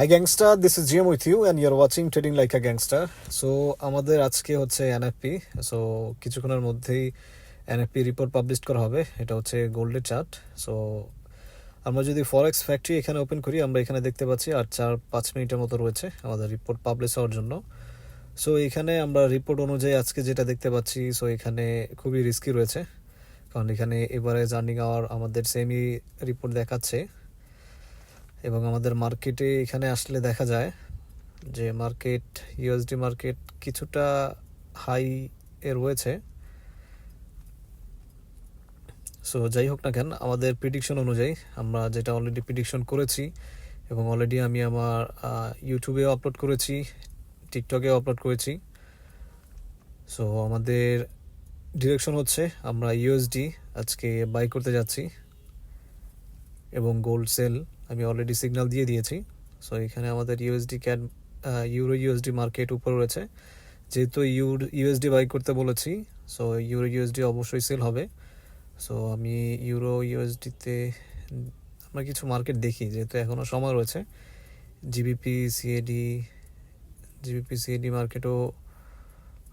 Hi gangster this is GM with you and you're watching trading like a gangster so আমাদের আজকে হচ্ছে NFP so কিছুক্ষণের মধ্যেই NFP report publish করা হবে। এটা হচ্ছে গোল্ডের চার্ট সো আমরা যদি ফরেক্স ফ্যাক্টরি এখানে ওপেন করি, আমরা এখানে দেখতে পাচ্ছি আর চার পাঁচ মিনিটের মতো রয়েছে আমাদের রিপোর্ট পাবলিশ হওয়ার জন্য। সো এখানে আমরা রিপোর্ট অনুযায়ী আজকে যেটা দেখতে পাচ্ছি সো এখানে খুবই রিস্কি রয়েছে। কারণ এখানে এবারে জার্নিং আওয়ার আমাদের সেমি রিপোর্ট দেখাচ্ছে। এবং আমাদের মার্কেটে এখানে আসলে দেখা যায় যে মার্কেট ইউএসডি মার্কেট কিছুটা হাই এ রয়েছে। সো যাই হোক না কেন, আমাদের প্রিডিকশন অনুযায়ী আমরা যেটা অলরেডি প্রিডিকশন করেছি এবং অলরেডি আমি আমার ইউটিউবেও আপলোড করেছি টিকটকেও আপলোড করেছি। সো আমাদের ডিরেকশন হচ্ছে আমরা ইউএসডি আজকে বাই করতে যাচ্ছি এবং গোল্ড সেল আমি অলরেডি সিগন্যাল দিয়ে দিয়েছি। সো এখানে আমাদের USD CAD euro USD market উপর রয়েছে। যেহেতু ইউর ইউএসডি বাই করতে বলেছি সো ইউরো ইউএসডি অবশ্যই সেল হবে। সো আমি ইউরো ইউএসডিতে আমরা কিছু মার্কেট দেখি, যেহেতু এখনও সময় রয়েছে। জিবিপি সিএডি জিবিপি সিএডি মার্কেটও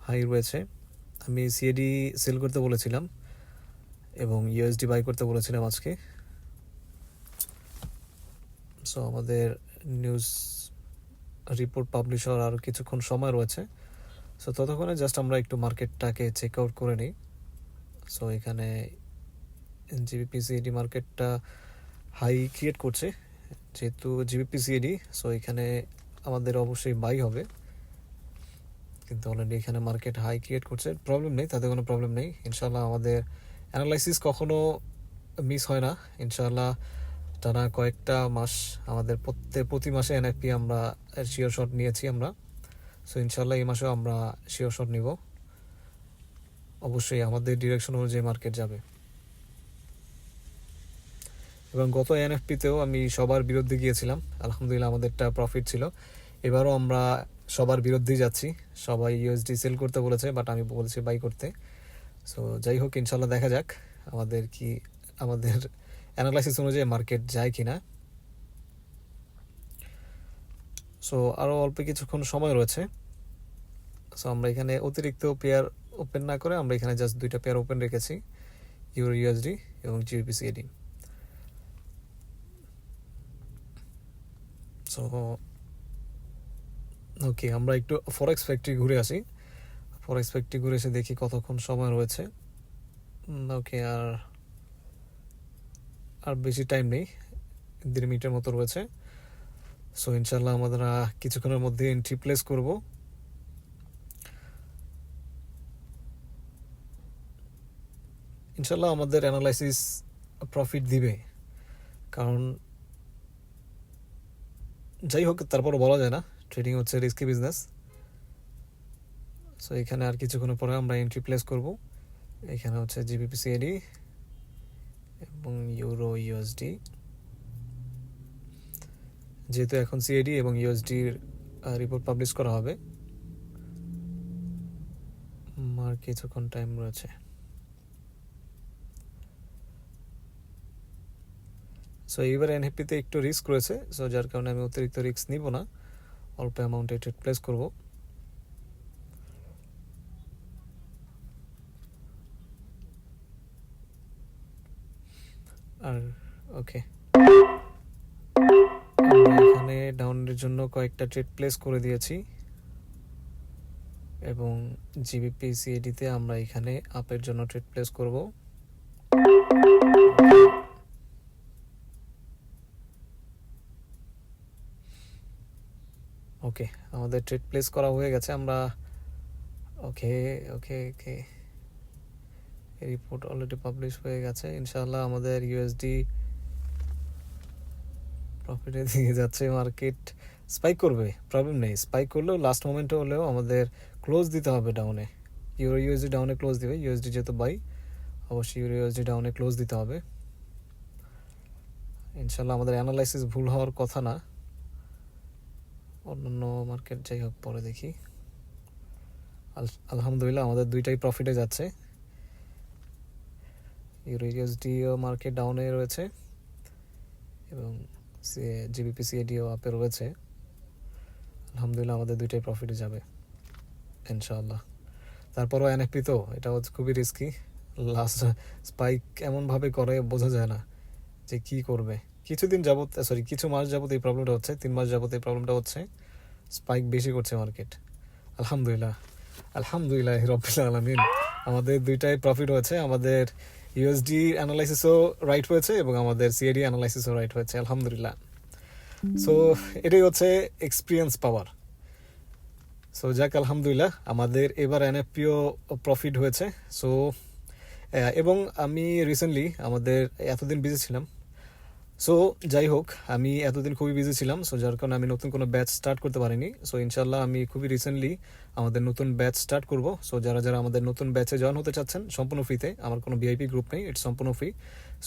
হাই রয়েছে। আমি সিএডি সেল করতে বলেছিলাম এবং ইউএসডি বাই করতে বলেছিলাম আজকে। সো আমাদের নিউজ রিপোর্ট পাবলিশ হওয়ার আরও কিছুক্ষণ সময় রয়েছে। সো ততক্ষণে জাস্ট আমরা একটু মার্কেটটাকে চেক আউট করে নিই। সো এখানে জিবিপি সিএডি মার্কেটটা হাই ক্রিয়েট করছে। যেহেতু জিবিপি সিএডি সো এখানে আমাদের অবশ্যই বাই হবে। কিন্তু অলরেডি এখানে মার্কেট হাই ক্রিয়েট করছে। প্রবলেম নেই, তাতে কোনো প্রবলেম নেই। ইনশাল্লাহ আমাদের অ্যানালাইসিস কখনো মিস হয় না। ইনশাল্লাহ টানা কয়েকটা মাস আমাদের প্রত্যেক, প্রতি মাসে এনএফপি আমরা শিওর শট নিয়েছি আমরা। সো ইনশাল্লাহ এই মাসেও আমরা শিওর শট নিব। অবশ্যই আমাদের ডিরেকশন অনুযায়ী মার্কেট যাবে। এবং গত এনএফপিতেও আমি সবার বিরুদ্ধে গিয়েছিলাম। আলহামদুলিল্লাহ আমাদেরটা প্রফিট ছিল। এবারও আমরা সবার বিরুদ্ধেই যাচ্ছি। সবাই ইউএসডি সেল করতে বলেছে বাট আমি বলছি বাই করতে। সো যাই হোক, ইনশাল্লাহ দেখা যাক আমাদের কি, আমাদের অ্যানালাইসিস অনুযায়ী মার্কেট যায় কি না সো আরও অল্প কিছুক্ষণ সময় রয়েছে। সো আমরা এখানে অতিরিক্ত পেয়ার ওপেন না করে আমরা এখানে জাস্ট দুইটা পেয়ার ওপেন রেখেছি ইউরো ইউএসডি এবং জিবিপিসিএডি সো ওকে আমরা একটু ফরেক্স ফ্যাক্টরি ঘুরে আসি। ফরেক্স ফ্যাক্টরি ঘুরে এসে দেখি কতক্ষণ সময় রয়েছে। ওকে আর আর বেশি টাইম নেই, দেড় মিনিটের মতো রয়েছে। সো ইনশাল্লাহ আমরা কিছুক্ষণের মধ্যে এন্ট্রি প্লেস করব। ইনশাল্লাহ আমাদের অ্যানালাইসিস প্রফিট দিবে। কারণ, যাই হোক, তারপরও বলা যায় না ট্রেডিং হচ্ছে রিস্কি বিজনেস সো এখানে আর কিছুক্ষণ পরে আমরা এন্ট্রি প্লেস করব। এখানে হচ্ছে জিবিপি সিএডি এবং ইউরো ইউএসডি। যেহেতু এখন সিএডি এবং ইউএসডির রিপোর্ট পাবলিশ করা হবে। আর কিছুক্ষণ টাইম রয়েছে। সো এইবার এনহেপিতে একটু রিস্ক রয়েছে। সো যার কারণে আমি অতিরিক্ত রিস্ক নিব না। অল্প অ্যামাউন্টে ট্রেড প্লেস করব। আর ওকে এখানে ডাউনের জন্য কয়েকটা ট্রেড প্লেস করে দিয়েছি। এবং জিবিপি সিএডিতে আমরা এখানে আপের জন্য ট্রেড প্লেস করব। ওকে আমাদের ট্রেড প্লেস করা হয়ে গেছে। আমরা okay okay okay report already publish হয়ে গেছে। ইনশাআল্লাহ আমাদের ইউএসডি প্রফিটে দিয়ে যাচ্ছে মার্কেট স্পাইক করবে। প্রবলেম নেই স্পাইক করলেও লাস্ট মোমেন্টে হলেও আমাদের ক্লোজ দিতে হবে ডাউনে ইউরো ইউএসডি ডাউনে ক্লোজ দিবে ইউএসডি যেহেতু বাই অবশ্যই ইউরো ইউএসডি ডাউনে ক্লোজ দিতে হবে। ইনশাল্লাহ আমাদের অ্যানালাইসিস ভুল হওয়ার কথা না। অন্যান্য মার্কেট যাই হোক, পরে দেখি। আল- আলহামদুলিল্লাহ আমাদের দুইটাই প্রফিটে যাচ্ছে। ইউরো ইউএসডিও মার্কেট ডাউনে রয়েছে এবং জিবিপি সিএডিও আপে রয়েছে। আলহামদুলিল্লাহ আমাদের দুইটাই প্রফিটে যাবে, ইনশাআল্লাহ। তারপরও এনএফপি তো, এটা হচ্ছে খুবই রিস্কি লাস্ট স্পাইক এমনভাবে করে, বোঝা যায় না যে কি করবে। কিছুদিন যাবত সরি কিছু মাস যাবত এই প্রবলেমটা হচ্ছে, তিন মাস যাবত এই প্রবলেমটা হচ্ছে স্পাইক বেশি করছে মার্কেট আলহামদুলিল্লাহ আলহামদুলিল্লাহ রবিল আলমিন। আমাদের দুইটাই প্রফিট হয়েছে, আমাদের ইউএসডি অ্যানালাইসিসও রাইট হয়েছে এবং আমাদের সিএডি অ্যানালাইসিসও রাইট হয়েছে, আলহামদুলিল্লাহ। সো এটাই হচ্ছে এক্সপিরিয়েন্স পাওয়ার সো যাক, আলহামদুলিল্লাহ, আমাদের এবার এনএফপিও প্রফিট হয়েছে। সো এবং আমি রিসেন্টলি আমাদের, এতদিন বিজি ছিলাম সো যাই হোক, আমি এতদিন খুবই বিজি ছিলাম সো যার কারণে আমি নতুন কোনো ব্যাচ স্টার্ট করতে পারিনি। সো ইনশাল্লাহ আমি খুবই রিসেন্টলি আমাদের নতুন ব্যাচ স্টার্ট করব। সো যারা যারা আমাদের নতুন ব্যাচে জয়েন হতে চাচ্ছেন, সম্পূর্ণ ফ্রিতে আমার কোনো ভিআইপি গ্রুপ নেই ইটস সম্পূর্ণ ফ্রি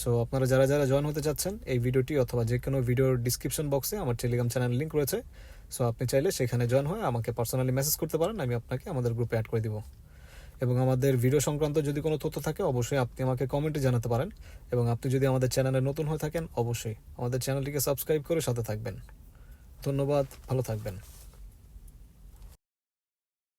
সো আপনারা যারা যারা জয়েন হতে চাচ্ছেন, এই ভিডিওটি অথবা যে কোনো ভিডিওর ডিসক্রিপশন বক্সে আমার টেলিগ্রাম চ্যানেল লিঙ্ক রয়েছে। সো আপনি চাইলে সেখানে জয়েন হয়ে আমাকে পার্সোনালি মেসেজ করতে পারেন, আমি আপনাকে আমাদের গ্রুপে অ্যাড করে দিব। এবং আমাদের ভিডিও সংক্রান্ত যদি কোনো তথ্য থাকে, অবশ্যই আপনি আমাকে কমেন্টে জানাতে পারেন। এবং আপনি যদি আমাদের চ্যানেলে নতুন হয়ে থাকেন, অবশ্যই আমাদের চ্যানেলটিকে সাবস্ক্রাইব করে সাথে থাকবেন। ধন্যবাদ, ভালো থাকবেন।